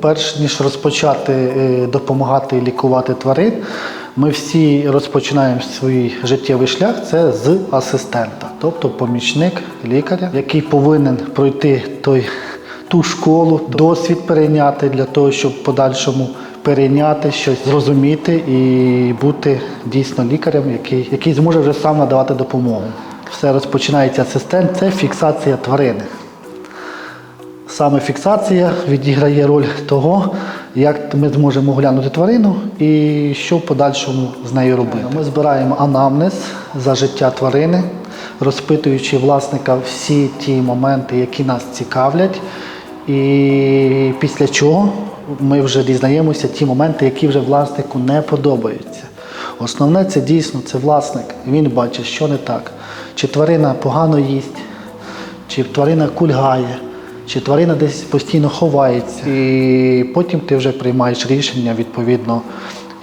перш ніж розпочати е, допомагати лікувати тварин, ми всі розпочинаємо свій життєвий шлях це з асистента, тобто помічник лікаря, який повинен пройти той, ту школу, досвід перейняти для того, щоб в подальшому перейняти щось, зрозуміти і бути дійсно лікарем, який, який зможе вже сам надавати допомогу. Все розпочинається асистент, це фіксація тварини. Саме фіксація відіграє роль того, як ми зможемо оглянути тварину і що в подальшому з нею робити. Ми збираємо анамнез за життя тварини, розпитуючи власника всі ті моменти, які нас цікавлять, і після чого ми вже дізнаємося ті моменти, які вже власнику не подобаються. Основне це дійсно це власник. Він бачить, що не так. Чи тварина погано їсть, чи тварина кульгає, чи тварина десь постійно ховається. І потім ти вже приймаєш рішення, відповідно,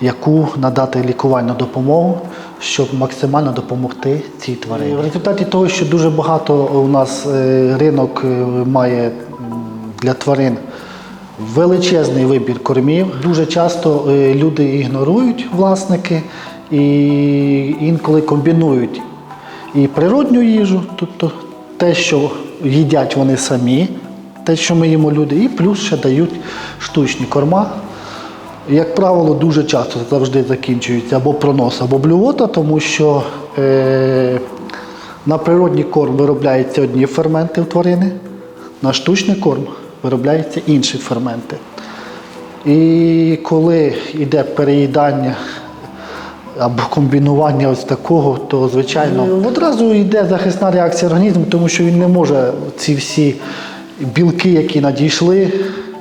яку надати лікувальну допомогу, щоб максимально допомогти цій тварині. В результаті того, що дуже багато у нас е, ринок е, має для тварин величезний вибір кормів. Дуже часто е, люди ігнорують власники і інколи комбінують і природню їжу, тобто те, що їдять вони самі, те, що ми їмо люди, і плюс ще дають штучні корма. Як правило, дуже часто завжди закінчується або пронос, або блювота, тому що е, на природній корм виробляються одні ферменти в тварини, на штучний корм виробляються інші ферменти. І коли йде переїдання або комбінування ось такого, то звичайно одразу йде захисна реакція організму, тому що він не може ці всі білки, які надійшли,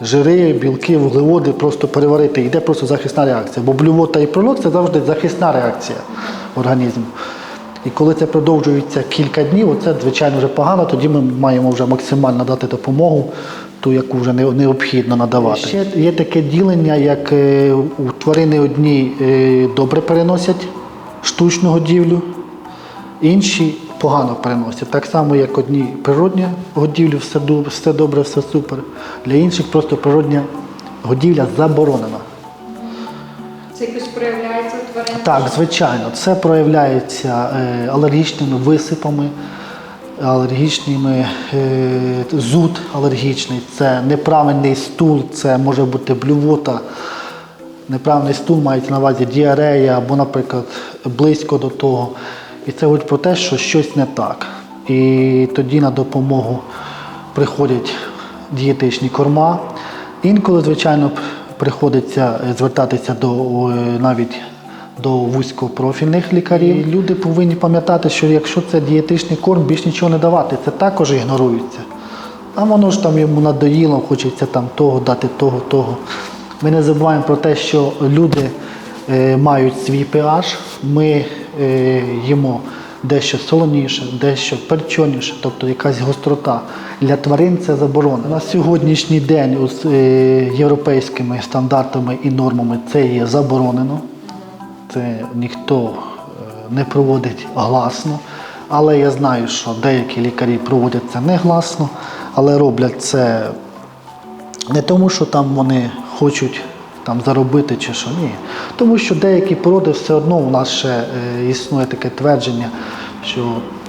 жири, білки, вуглеводи просто переварити. Йде просто захисна реакція. Бо блювота і пролог це завжди захисна реакція організму. І коли це продовжується кілька днів, оце звичайно вже погано, тоді ми маємо вже максимально дати допомогу, ту, яку вже необхідно надавати. Ще є таке ділення, як е, у тварини одні е, добре переносять штучну годівлю, інші погано переносять. Так само, як одні природні годівлі, все, добре, все супер. Для інших просто природня годівля заборонена. Це якось проявляється у? Так, звичайно, це проявляється е, алергічними висипами, алергічними е, зуд алергічний, це неправильний стул, це може бути блювота. Неправильний стул мається на увазі діарея або, наприклад, близько до того. І це говорить про те, що щось не так. І тоді на допомогу приходять дієтичні корма. Інколи, звичайно, приходиться звертатися до е, навіть до вузькопрофільних лікарів. Люди повинні пам'ятати, що якщо це дієтичний корм, більш нічого не давати. Це також ігнорується. А воно ж там йому надоїло, хочеться там того, дати того, того. Ми не забуваємо про те, що люди е, мають свій pH, ми їмо дещо солоніше, дещо перчоніше, тобто якась гострота. Для тварин це заборонено. На сьогоднішній день з е, європейськими стандартами і нормами це є заборонено. Це ніхто е, не проводить гласно. Але я знаю, що деякі лікарі проводять це негласно, але роблять це не тому, що там вони хочуть там заробити чи що, ні. Тому що деякі породи все одно у нас ще е, існує таке твердження, що,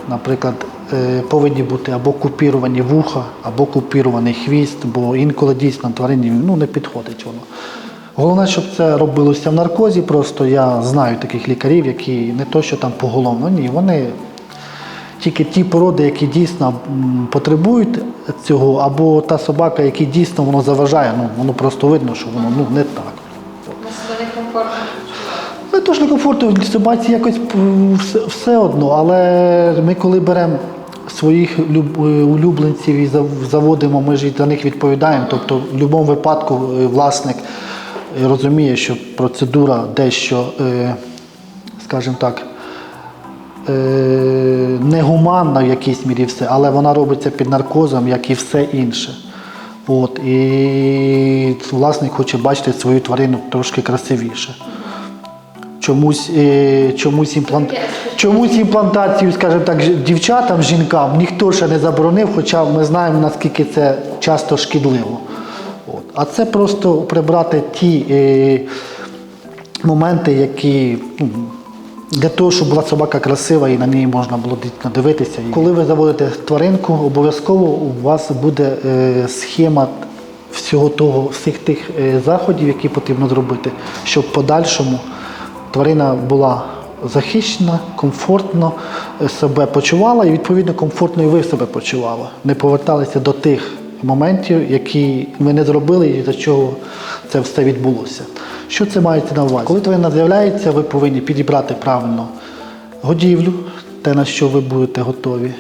наприклад, е, повинні бути або купіровані вуха, або купірований хвіст, бо інколи дійсно тварині ну, не підходить воно. Головне, щоб це робилося в наркозі. Просто я знаю таких лікарів, які не то, що там поголовно, ні, вони тільки ті породи, які дійсно потребують цього, або та собака, яка дійсно воно заважає, ну воно просто видно, що воно ну, не так. Ми себе некомфортно. Ну, тож некомфортно собаці якось все, все одно, але ми коли беремо своїх е, улюбленців і заводимо, ми ж і за них відповідаємо. Тобто в будь-якому випадку е, власник е, розуміє, що процедура дещо, скажімо так, е, негуманна в якійсь мірі все, але вона робиться під наркозом, як і все інше. От, і власник хоче бачити свою тварину трошки красивіше. Чомусь, е, чомусь, імплант... чомусь імплантацію, скажімо так, дівчатам, жінкам ніхто ще не заборонив, хоча ми знаємо, наскільки це часто шкідливо. От. А це просто прибрати ті е, моменти, які ну, для того, щоб була собака красива і на неї можна було дивитися. Коли ви заводите тваринку, обов'язково у вас буде е, схема всього того, всіх тих е, заходів, які потрібно зробити, щоб в подальшому тварина була захищена, комфортно е, себе почувала і відповідно комфортно і ви себе почували. Не поверталися до тих моментів, які ми не зробили і за чого це все відбулося. Що це мається на увазі? Коли тварина з'являється, ви повинні підібрати правильно годівлю, те, на що ви будете готові,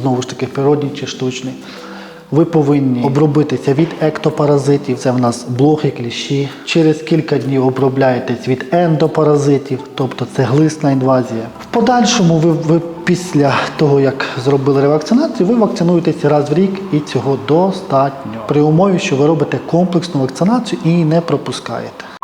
знову ж таки, природній чи штучний. Ви повинні обробитися від ектопаразитів, це в нас блохи, кліщі. Через кілька днів обробляєтесь від ендопаразитів, тобто це глисна інвазія. В подальшому ви, ви після того, як зробили ревакцинацію, ви вакцинуєтесь раз в рік і цього достатньо. При умові, що ви робите комплексну вакцинацію і не пропускаєте.